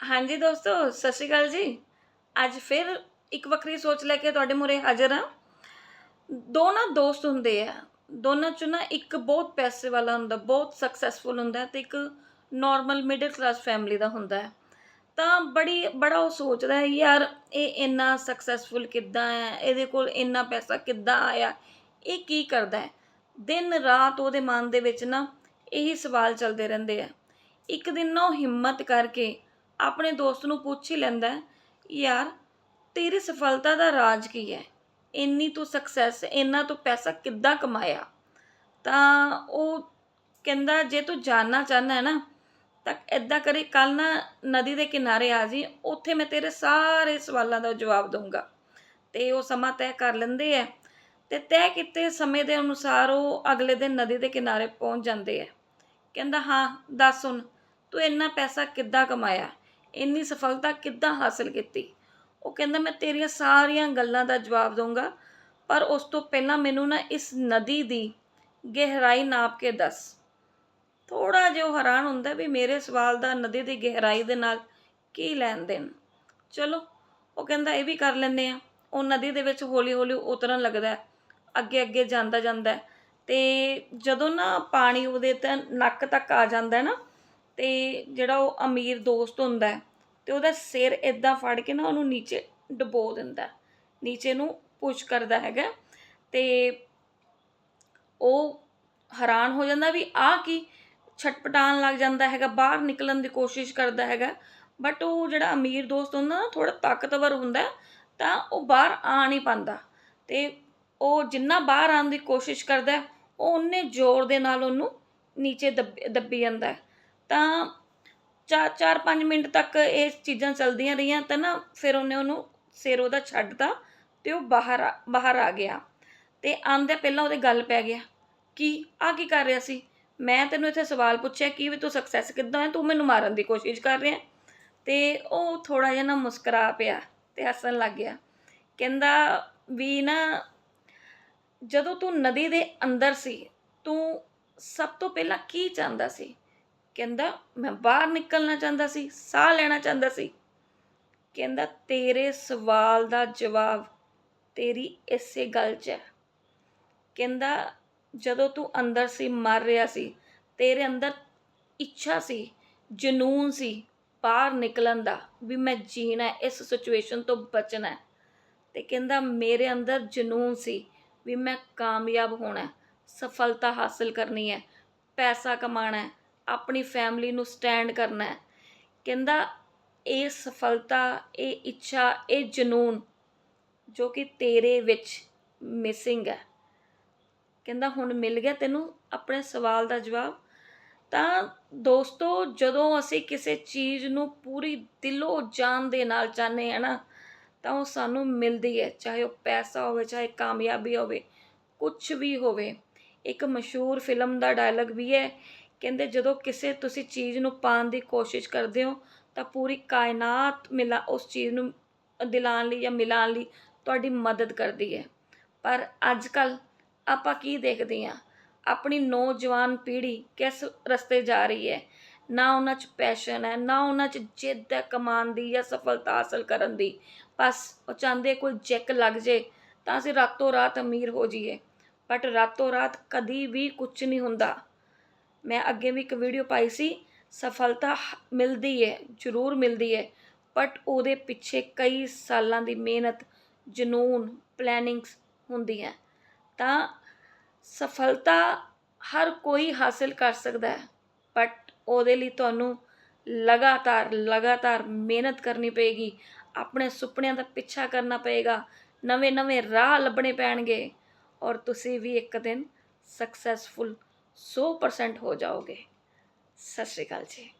ਹਾਂਜੀ ਦੋਸਤੋ, ਸਤਿ ਸ਼੍ਰੀ ਅਕਾਲ ਜੀ। ਅੱਜ ਫਿਰ ਇੱਕ ਵੱਖਰੀ ਸੋਚ ਲੈ ਕੇ ਤੁਹਾਡੇ ਮੂਹਰੇ ਹਾਜ਼ਰ ਹਾਂ। ਦੋ ਨਾ ਦੋਸਤ ਹੁੰਦੇ ਆ। ਦੋਨਾਂ ਚੋਂ ਨਾ ਇੱਕ ਬਹੁਤ ਪੈਸੇ ਵਾਲਾ ਹੁੰਦਾ, ਬਹੁਤ ਸਕਸੈਸਫੁਲ ਹੁੰਦਾ ਹੈ ਤੇ ਇੱਕ ਨਾਰਮਲ ਮਿਡਲ ਕਲਾਸ ਫੈਮਿਲੀ ਦਾ ਹੁੰਦਾ। ਹੈ ਤਾਂ ਬੜੀ, ਬੜਾ ਉਹ ਸੋਚਦਾ ਹੈ ਯਾਰ ਇਹ ਇੰਨਾ ਸਕਸੈਸਫੁਲ ਕਿੱਦਾਂ ਹੈ, ਇਹਦੇ ਕੋਲ ਇੰਨਾ ਪੈਸਾ ਕਿੱਦਾਂ ਆਇਆ, ਇਹ ਕੀ ਕਰਦਾ ਹੈ? ਦਿਨ ਰਾਤ ਉਹਦੇ ਮਨ ਦੇ ਵਿੱਚ ਨਾ ਇਹੀ ਸਵਾਲ ਚੱਲਦੇ ਰਹਿੰਦੇ ਆ। ਇੱਕ ਦਿਨ ਨਾ ਉਹ ਹਿੰਮਤ ਕਰਕੇ ਆਪਣੇ ਦੋਸਤ ਨੂੰ ਪੁੱਛ ਹੀ ਲੈਂਦਾ ਯਾਰ, ਤੇਰੀ ਸਫਲਤਾ ਦਾ ਰਾਜ ਕੀ ਹੈ? ਇੰਨੀ ਤੂੰ ਸਕਸੈਸ ਇੰਨਾ ਤੂੰ ਪੈਸਾ ਕਿੱਦਾਂ ਕਮਾਇਆ? ਤਾਂ ਉਹ ਕਹਿੰਦਾ, ਜੇ ਤੂੰ ਜਾਣਨਾ ਚਾਹੁੰਦਾ ਹੈ ਨਾ, ਤਾਂ ਐਦਾਂ ਕਰੀ ਕੱਲ ਨਾ ਨਦੀ ਦੇ ਕਿਨਾਰੇ ਆ ਜੀ, ਉੱਥੇ ਮੈਂ ਤੇਰੇ ਸਾਰੇ ਸਵਾਲਾਂ ਦਾ ਜਵਾਬ ਦਊਂਗਾ। ਤੇ ਉਹ ਸਮਾਂ ਤੈਅ ਕਰ ਲੈਂਦੇ ਆ ਤੇ ਤੈਅ ਕੀਤੇ ਸਮੇਂ ਦੇ ਅਨੁਸਾਰ ਉਹ ਅਗਲੇ ਦਿਨ ਨਦੀ ਦੇ ਕਿਨਾਰੇ ਪਹੁੰਚ ਜਾਂਦੇ ਆ ਕਹਿੰਦਾ, ਹਾਂ, ਦੱਸ ਹੁਣ, ਤੂੰ ਇੰਨਾ ਪੈਸਾ ਕਿੱਦਾਂ ਕਮਾਇਆ? ਇੰਨੀ ਸਫਲਤਾ ਕਿੱਦਾਂ ਹਾਸਲ ਕੀਤੀ? ਉਹ ਕਹਿੰਦਾ, ਮੈਂ ਤੇਰੀਆਂ ਸਾਰੀਆਂ ਗੱਲਾਂ ਦਾ ਜਵਾਬ ਦਊਂਗਾ, ਪਰ ਉਸ ਤੋਂ ਪਹਿਲਾਂ ਮੈਨੂੰ ਨਾ ਇਸ ਨਦੀ ਦੀ ਗਹਿਰਾਈ ਨਾਪ ਕੇ ਦੱਸ। ਥੋੜਾ ਜਿਹਾ ਉਹ ਹੈਰਾਨ ਹੁੰਦਾ ਵੀ ਮੇਰੇ ਸਵਾਲ ਦਾ ਨਦੀ ਦੀ ਗਹਿਰਾਈ ਦੇ ਨਾਲ ਕੀ ਲੈਣ ਦੇਣ। ਚਲੋ, ਉਹ ਕਹਿੰਦਾ, ਇਹ ਵੀ ਕਰ ਲੈਂਦੇ ਆ ਉਹ ਨਦੀ ਦੇ ਵਿੱਚ ਹੌਲੀ ਹੌਲੀ ਉਤਰਨ ਲੱਗਦਾ ਅੱਗੇ ਅੱਗੇ ਜਾਂਦਾ ਜਾਂਦਾ ਹੈ ਤੇ ਜਦੋਂ ਨਾ ਪਾਣੀ ਉਹਦੇ ਤਾਂ ਨੱਕ ਤੱਕ ਆ ਜਾਂਦਾ ਨਾ ਤੇ ਜਿਹੜਾ ਉਹ ਅਮੀਰ ਦੋਸਤ ਹੁੰਦਾ ਹੈ ਤੇ ਉਹਦਾ ਸਿਰ ਇਦਾਂ ਫੜ ਕੇ ਨਾ ਉਹਨੂੰ ਨੀਚੇ ਡਬੋ ਦਿੰਦਾ ਨੀਚੇ ਨੂੰ ਪੁਸ਼ ਕਰਦਾ ਹੈਗਾ ਤੇ ਉਹ ਹੈਰਾਨ ਹੋ ਜਾਂਦਾ ਵੀ ਆ ਕੀ ਛਟਪਟਾਉਣ ਲੱਗ ਜਾਂਦਾ ਹੈਗਾ, ਬਾਹਰ ਨਿਕਲਣ ਦੀ ਕੋਸ਼ਿਸ਼ ਕਰਦਾ ਹੈਗਾ ਬਟ ਉਹ ਜਿਹੜਾ ਅਮੀਰ ਦੋਸਤ ਹੁੰਦਾ ਨਾ ਥੋੜਾ ਤਾਕਤਵਰ ਹੁੰਦਾ ਤਾਂ ਉਹ ਬਾਹਰ ਆ ਨਹੀਂ ਪਾਉਂਦਾ। ਤੇ ਉਹ ਜਿੰਨਾ ਬਾਹਰ ਆਉਣ ਦੀ ਕੋਸ਼ਿਸ਼ ਕਰਦਾ ਉਹ ਉਹਨੇ ਜ਼ੋਰ ਦੇ ਨਾਲ ਉਹਨੂੰ ਨੀਚੇ ਦੱਬ, ਦੱਬੀ ਜਾਂਦਾ ਤਾਂ ਚਾਰ ਚਾਰ, ਪੰਜ ਮਿੰਟ ਤੱਕ ਇਹ ਚੀਜ਼ਾਂ ਚੱਲਦੀਆਂ ਰਹੀਆਂ ਤਾਂ ਨਾ ਫਿਰ ਉਹਨੇ ਉਹਨੂੰ ਸਿਰ ਉਹਦਾ ਛੱਡਤਾ ਤੇ ਉਹ ਬਾਹਰ ਆ- ਬਾਹਰ ਆ ਗਿਆ। ਤੇ ਆਂਦੇ ਪਹਿਲਾਂ ਉਹਦੇ ਗੱਲ ਪੈ ਗਿਆ ਕਿ ਆ ਕੀ ਕਰ ਰਿਹਾ ਸੀ? ਮੈਂ ਤੈਨੂੰ ਇੱਥੇ ਸਵਾਲ ਪੁੱਛਿਆ ਕਿ ਵੀ ਤੂੰ ਸਕਸੈਸ ਕਿੱਦਾਂ ਹੈ? ਤੂੰ ਮੈਨੂੰ ਮਾਰਨ ਦੀ ਕੋਸ਼ਿਸ਼ ਕਰ ਰਿਹਾ। ਤੇ ਉਹ ਥੋੜਾ ਜਿਹਾ ਨਾ ਮੁਸਕਰਾ ਪਿਆ ਤੇ ਹੱਸਣ ਲੱਗ ਗਿਆ। ਕਹਿੰਦਾ ਵੀ ਨਾ, ਜਦੋਂ ਤੂੰ ਨਦੀ ਦੇ ਅੰਦਰ ਸੀ, ਤੂੰ ਸਭ ਤੋਂ ਪਹਿਲਾਂ ਕੀ ਚਾਹੁੰਦਾ ਸੀ? ਕਹਿੰਦਾ, ਮੈਂ ਬਾਹਰ ਨਿਕਲਣਾ ਚਾਹੁੰਦਾ ਸੀ, ਸਾਹ ਲੈਣਾ ਚਾਹੁੰਦਾ ਸੀ ਕਹਿੰਦਾ, ਤੇਰੇ ਸਵਾਲ ਦਾ ਜਵਾਬ ਤੇਰੀ ਇਸੇ ਗੱਲ 'ਚ ਹੈ ਕਹਿੰਦਾ, ਜਦੋਂ ਤੂੰ ਅੰਦਰ ਸੀ, ਮਰ ਰਿਹਾ ਸੀ, ਤੇਰੇ ਅੰਦਰ ਇੱਛਾ ਸੀ, ਜਨੂਨ ਸੀ ਬਾਹਰ ਨਿਕਲਣ ਦਾ, ਵੀ ਮੈਂ ਜੀਣਾ ਇਸ ਸਿਚੁਏਸ਼ਨ ਤੋਂ ਬਚਣਾ ਹੈ। ਤੇ ਕਹਿੰਦਾ, ਮੇਰੇ ਅੰਦਰ ਜਨੂਨ ਸੀ ਵੀ ਮੈਂ ਕਾਮਯਾਬ ਹੋਣਾ ਸਫਲਤਾ ਹਾਸਲ ਕਰਨੀ ਹੈ, ਪੈਸਾ ਕਮਾਣਾ ਹੈ ਆਪਣੀ ਫੈਮਿਲੀ ਨੂੰ ਸਟੈਂਡ ਕਰਨਾ ਹੈ। ਕਹਿੰਦਾ, ਇਹ ਸਫਲਤਾ, ਇਹ ਇੱਛਾ, ਇਹ ਜਨੂਨ ਜੋ ਕਿ ਤੇਰੇ ਵਿੱਚ ਮਿਸਿੰਗ ਹੈ। ਕਹਿੰਦਾ, ਹੁਣ ਮਿਲ ਗਿਆ ਤੈਨੂੰ ਆਪਣੇ ਸਵਾਲ ਦਾ ਜਵਾਬ। ਤਾਂ ਦੋਸਤੋ, ਜਦੋਂ ਅਸੀਂ ਕਿਸੇ ਚੀਜ਼ ਨੂੰ ਪੂਰੀ ਦਿਲੋਂ ਜਾਨ ਦੇ ਨਾਲ ਚਾਹੁੰਦੇ ਹਾਂ ਨਾ, ਤਾਂ ਉਹ ਸਾਨੂੰ ਮਿਲਦੀ ਹੈ, ਚਾਹੇ ਉਹ ਪੈਸਾ ਹੋਵੇ, ਚਾਹੇ ਕਾਮਯਾਬੀ ਹੋਵੇ ਕੁਝ ਵੀ ਹੋਵੇ। ਇੱਕ ਮਸ਼ਹੂਰ ਫਿਲਮ ਦਾ ਡਾਇਲੌਗ ਵੀ ਹੈ ਕਹਿੰਦੇ ਜਦੋਂ ਕਿਸੇ ਤੁਸੀਂ ਚੀਜ਼ ਨੂੰ ਪਾਉਣ ਦੀ ਕੋਸ਼ਿਸ਼ ਕਰਦੇ ਹੋ, ਤਾਂ ਪੂਰੀ ਕਾਇਨਾਤ ਮਿਲਾ ਉਸ ਚੀਜ਼ ਨੂੰ ਦਿਲਾਉਣ ਲਈ ਜਾਂ ਮਿਲਾਉਣ ਲਈ ਤੁਹਾਡੀ ਮਦਦ ਕਰਦੀ ਹੈ। ਪਰ ਅੱਜ ਕੱਲ ਆਪਾਂ ਕੀ ਦੇਖਦੇ ਹਾਂ? ਆਪਣੀ ਨੌਜਵਾਨ ਪੀੜ੍ਹੀ ਕਿਸ ਰਸਤੇ ਜਾ ਰਹੀ ਹੈ? ਨਾ ਉਹਨਾਂ 'ਚ ਪੈਸ਼ਨ ਹੈ, ਨਾ ਉਹਨਾਂ 'ਚ ਜਿੱਦ ਹੈ ਕਮਾਉਣ ਦੀ ਜਾਂ ਸਫਲਤਾ ਹਾਸਲ ਕਰਨ ਦੀ। ਬਸ ਉਹ ਚਾਹੁੰਦੇ ਕੋਈ ਜੈਕ ਲੱਗ ਜੇ, ਤਾਂ ਅਸੀਂ ਰਾਤੋਂ ਰਾਤ ਅਮੀਰ ਹੋ ਜਾਈਏ। ਬਟ ਰਾਤੋਂ ਰਾਤ ਕਦੀ ਵੀ ਕੁਝ ਨਹੀਂ ਹੁੰਦਾ। ਮੈਂ ਅੱਗੇ ਵੀ ਇੱਕ ਵੀਡੀਓ ਪਾਈ ਸੀ, ਸਫਲਤਾ ਹ- ਮਿਲਦੀ ਹੈ ਜ਼ਰੂਰ ਮਿਲਦੀ ਹੈ ਬਟ ਉਹਦੇ ਪਿੱਛੇ ਕਈ ਸਾਲਾਂ ਦੀ ਮਿਹਨਤ, ਜਨੂਨ ਪਲੈਨਿੰਗਸ ਹੁੰਦੀ ਹੈ। ਤਾਂ ਸਫਲਤਾ ਹਰ ਕੋਈ ਹਾਸਿਲ ਕਰ ਸਕਦਾ ਹੈ ਬਟ ਉਹਦੇ ਲਈ ਤੁਹਾਨੂੰ ਲਗਾਤਾਰ ਲਗਾਤਾਰ ਮਿਹਨਤ ਕਰਨੀ ਪਏਗੀ, ਆਪਣੇ ਸੁਪਨਿਆਂ ਦਾ ਪਿੱਛਾ ਕਰਨਾ ਪਏਗਾ ਨਵੇਂ ਨਵੇਂ ਰਾਹ ਲੱਭਣੇ ਪੈਣਗੇ, ਔਰ ਤੁਸੀਂ ਵੀ ਇੱਕ ਦਿਨ ਸਕਸੈਸਫੁਲ 100% ਹੋ ਜਾਓਗੇ। ਸਤਿ ਸ਼੍ਰੀ ਅਕਾਲ ਜੀ।